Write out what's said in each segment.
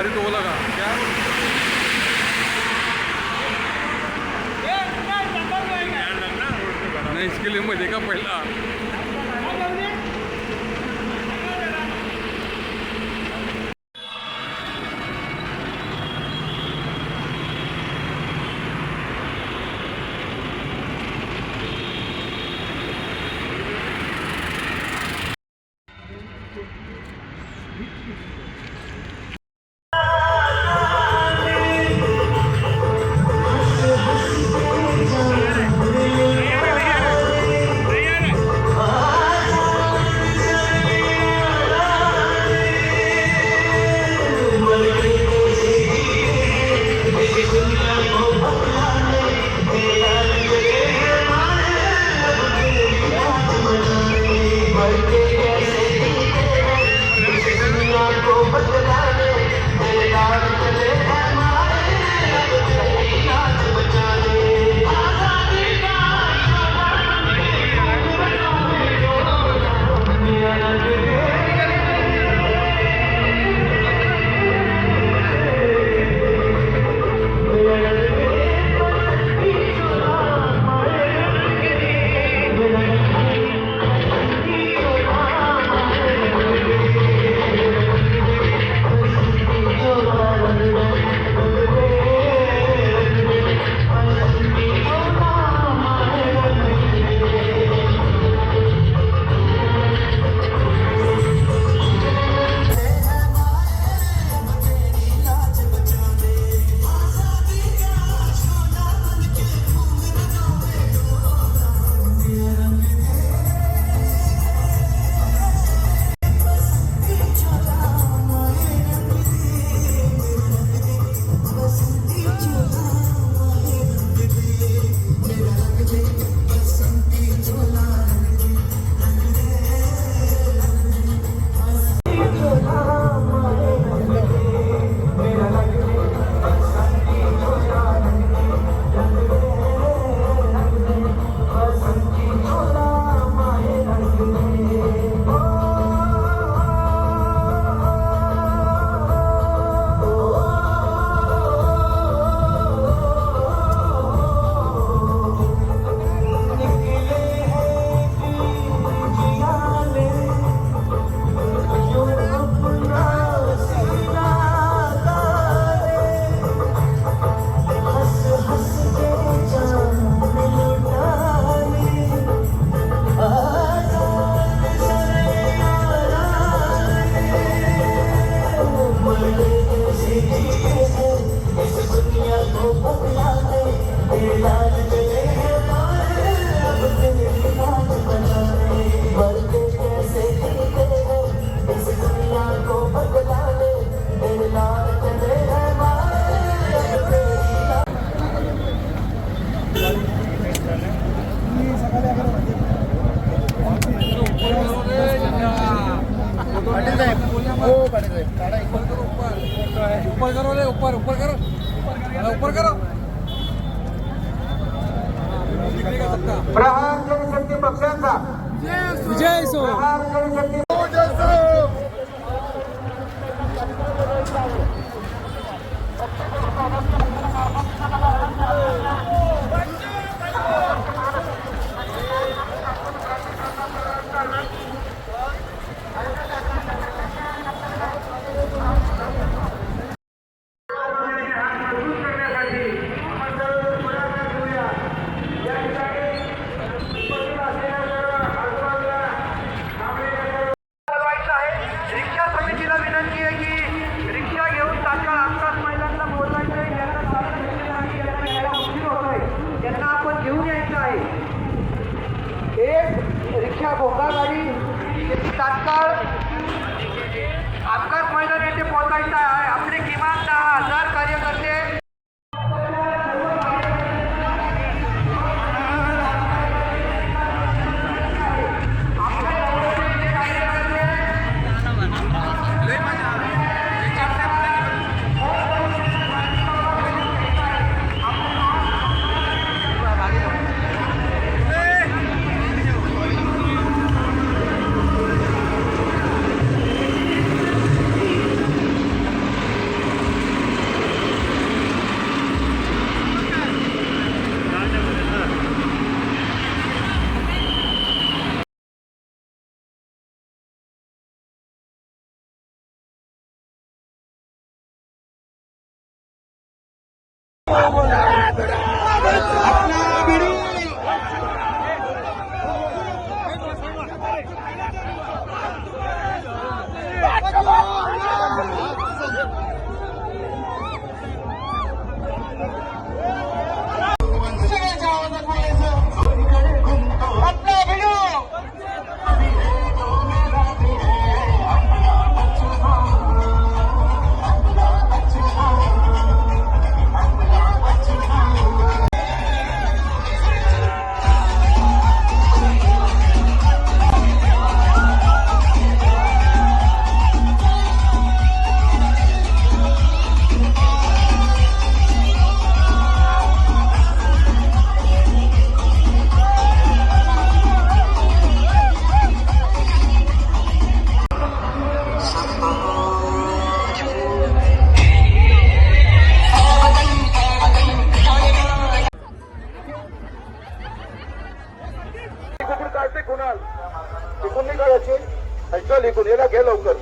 भारी तो लगा क्या नहीं इसके लिए मैं देखा पहला? ઉપર કરો ઉપર. કરો લે ઉપર ઉપર કરો. ઉપર કરો. પ્રહાર જનશક્તિ પક્ષાचा. વિજય સો પ્રહાર જનશક્તિ tatkal Oh, चल याला घे लवकर.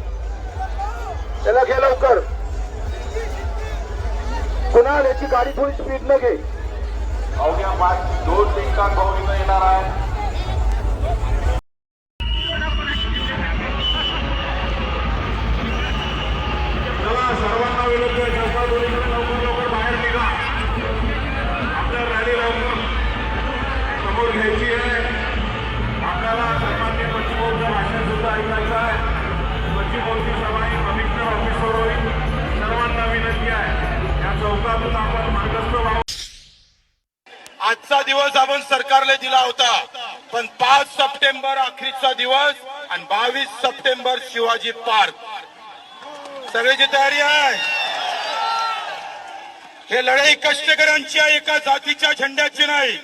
याला घे लवकर. कुणाल याची गाडी थोडी स्पीड न घे. अवघ्या पाच दोन मिनिटात भाऊ येणार आहे. दिवस आपण सरकारला दिला होता. पण पाच सप्टेंबर अखेरचा दिवस आणि बावीस सप्टेंबर शिवाजी पार्क. सगळ्याची तयारी आहे. हे लढाई कष्टकऱ्यांची आहे एका जातीच्या झेंड्याची नाही.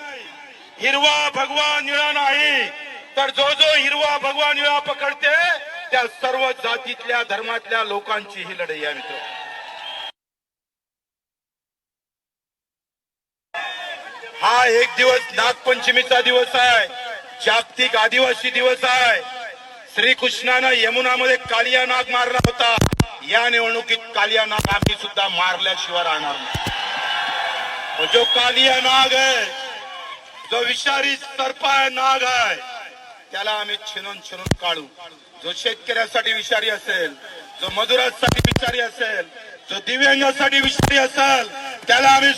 हिरवा भगवा निळा नाही. तर जो जो हिरवा भगवा निळा पकडते त्या सर्व जातीतल्या धर्मातल्या लोकांची ही लढाई आहे मित्र हा एक दिवस नागपंचमीचा दिवस आहे. जागतिक आदिवासी दिवस आहे. श्रीकृष्णानं यमुनामध्ये कालिया नाग मारला होता. या निवडणुकीत कालिया नाग आम्ही सुद्धा मारल्याशिवाय राहणार नाही. जो कालिया नाग आहे जो विषारी सर्पा नाग आहे त्याला आम्ही छिनून छिनून काढू. जो शेतकऱ्यासाठी विषारी असेल जो मजुरासाठी विषारी असेल जो दिव्यांगासाठी विषारी असेल त्याला आम्ही